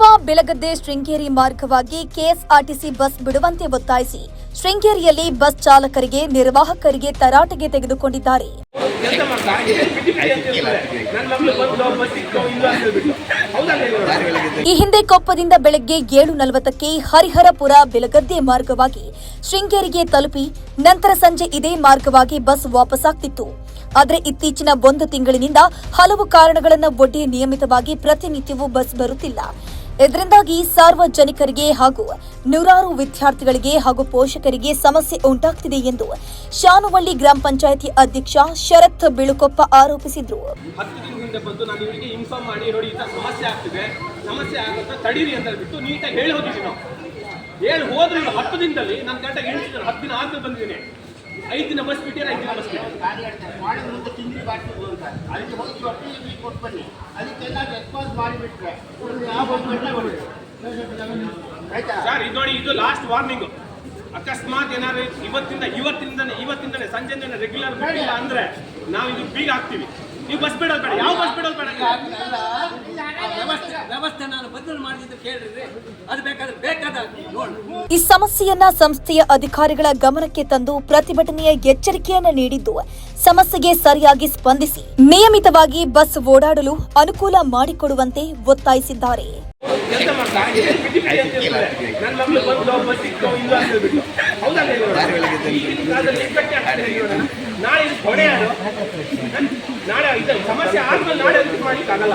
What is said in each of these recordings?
ಕೊಪ್ಪ ಬೆಳಗದ್ದೆ ಶೃಂಗೇರಿ ಮಾರ್ಗವಾಗಿ KSRTC bus ಬಿಡುವಂತೆ ಒತ್ತಾಯಿಸಿ ಶೃಂಗೇರಿಯಲ್ಲಿ ಬಸ್ ಚಾಲಕರಿಗೆ ನಿರ್ವಾಹಕರಿಗೆ ತರಾಟೆಗೆ ತೆಗೆದುಕೊಂಡಿದ್ದಾರೆ. ಈ ಹಿಂದೆ ಕೊಪ್ಪದಿಂದ ಬೆಳಗ್ಗೆ ಏಳು ನಲವತ್ತಕ್ಕೆ ಹರಿಹರಪುರ ಬೆಳಗದ್ದೆ ಮಾರ್ಗವಾಗಿ ಶೃಂಗೇರಿಗೆ ತಲುಪಿ ನಂತರ ಸಂಜೆ ಇದೇ ಮಾರ್ಗವಾಗಿ ಬಸ್ ವಾಪಸ್ಸಾಗ್ತಿತ್ತು ಆದರೆ ಇತ್ತೀಚಿನ ಒಂದು ತಿಂಗಳಿನಿಂದ ಹಲವು ಕಾರಣಗಳನ್ನು ಒಡ್ಡಿ ನಿಯಮಿತವಾಗಿ ಪ್ರತಿನಿತ್ಯವೂ ಬಸ್ ಬರುತ್ತಿಲ್ಲ. ಇದರಿಂದಾಗಿ ಸಾರ್ವಜನಿಕರಿಗೆ ಹಾಗೂ ನೂರಾರು ವಿದ್ಯಾರ್ಥಿಗಳಿಗೆ ಹಾಗೂ ಪೋಷಕರಿಗೆ ಸಮಸ್ಯೆ ಉಂಟಾಗ್ತಿದೆ ಎಂದು ಶಾನುವಳ್ಳಿ ಗ್ರಾಮ ಪಂಚಾಯಿತಿ ಅಧ್ಯಕ್ಷ ಶರತ್ ಬಿಳುಕೊಪ್ಪ ಆರೋಪಿಸಿದರು. ದಿನದಿಂದ ನಾನು ಇನ್ಫಾರ್ಮ್ ಮಾಡಿ, ನೋಡಿ ಸಮಸ್ಯೆ ಆಗ್ತಿದೆ, ಸಮಸ್ಯೆ ತಡೀರಿ ಅಂತ ಹೇಳ್ಬಿಟ್ಟು ನೀಟಾಗಿ ಹೇಳಿ ಹೋಗಿದ್ವಿ ಹೇಳಿ ಹೋದ್ರೆ ಹತ್ತು ದಿನದಲ್ಲಿ ನಾನು ಗಂಟೆಗೆ ಹೇಳ್ತಿದ್ದೇನೆ ಹತ್ತು ದಿನ ಆದ್ಮೇಲೆ ಬಂದಿದ್ದೀನಿ. ಐದು ದಿನ ಬಸ್ ಬಿಟ್ಟಿರ ಐದು ದಿನ ಬಸ್ ತಿಂಡಿ ಅಂತ ಅದಕ್ಕೆ ಅದಕ್ಕೆಲ್ಲ ಮಾಡಿಬಿಟ್ರೆ ಸರ್, ಇದು ನೋಡಿ, ಇದು ಲಾಸ್ಟ್ ವಾರ್ನಿಂಗ್ ಅಕಸ್ಮಾತ್ ಏನಾದ್ರು ಇವತ್ತಿಂದ, ಇವತ್ತಿಂದನೇ ಇವತ್ತಿಂದನೇ, ಸಂಜೆಯಿಂದನೇ ರೆಗ್ಯುಲರ್ ಬಿಡಿಲ್ಲ ಅಂದ್ರೆ ನಾವು ಇದು ಬೀಗ ಹಾಕ್ತೀವಿ. ನೀವು ಬಸ್ ಬಿಡೋದು ಬೇಡ, ಯಾವ ಬಸ್ ಬಿಡೋದು ಬೇಡ? ಈ ಸಮಸ್ಯೆಯನ್ನ ಸಂಸ್ಥೆಯ ಅಧಿಕಾರಿಗಳ ಗಮನಕ್ಕೆ ತಂದು ಪ್ರತಿಭಟನೆಯ ಎಚ್ಚರಿಕೆಯನ್ನ ನೀಡಿದ್ದು ಸಮಸ್ಯೆಗೆ ಸರಿಯಾಗಿ ಸ್ಪಂದಿಸಿ ನಿಯಮಿತವಾಗಿ ಬಸ್ ಓಡಾಡಲು ಅನುಕೂಲ ಮಾಡಿಕೊಡುವಂತೆ ಒತ್ತಾಯಿಸಿದ್ದಾರೆ. ನನ್ನ ಮಗಳು ಬಂದು ಬಸ್ ಸಿಕ್ತು ಇಲ್ಲ ಅಂತ ಹೇಳ್ಬಿಟ್ಟು. ಹೌದಾ ಈಗಿನ ಕಾಲದಲ್ಲಿ ಎಷ್ಟು ಗಟ್ಟಿ ಆಗ್ತದೆ ಹೇಳಿ ನೋಡೋಣ. ನಾಳೆ ಇದು ಯಾರು ನಾಳೆ ಇದು ಸಮಸ್ಯೆ ಆದ್ಮೇಲೆ ನಾಳೆ ಮಾಡ್ಲಿಕ್ಕೆ ಆಗಲ್ಲ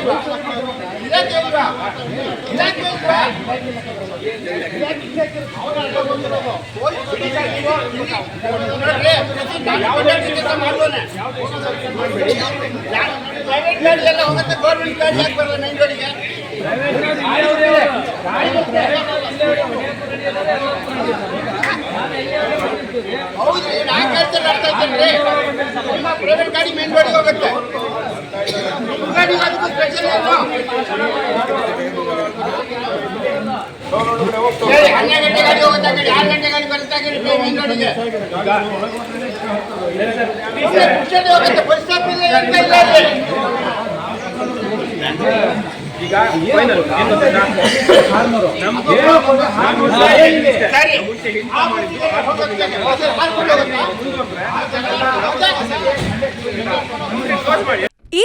ಇಲ್ವಾ ಇಲಾಖೆ ಇಲ್ವಾ ಇಲಾಖೆ ಇಲ್ವಾ ಹೋಗುತ್ತೆ ಬರಲ್ಲ ಹೌದ್ರಿ ನಾನು ಕೇಳ್ತೇನೆ ಅರ್ಥ ನಿಮ್ಮ ಪ್ರೈವೇಟ್ ಗಾಡಿ ಮೇನ್ ಹೋಗುತ್ತೆ. ಈಗ ಫೈನಲ್ ಏನು ಗೊತ್ತಾ? ನಮ್ಗೆ ನಾನು ಸರಿ ಮುಂಚೆ ಇನ್ಫಾರ್ಮ್ ಮಾಡಿದ್ದು ಹೋಗುತ್ತೆ, ಹೋಗುತ್ತೆ, ಹಾರ್ಕೊಂಡು ಹೋಗುತ್ತೆ. ಕ್ಲೋಸ್ ಮಾಡಿ ಈ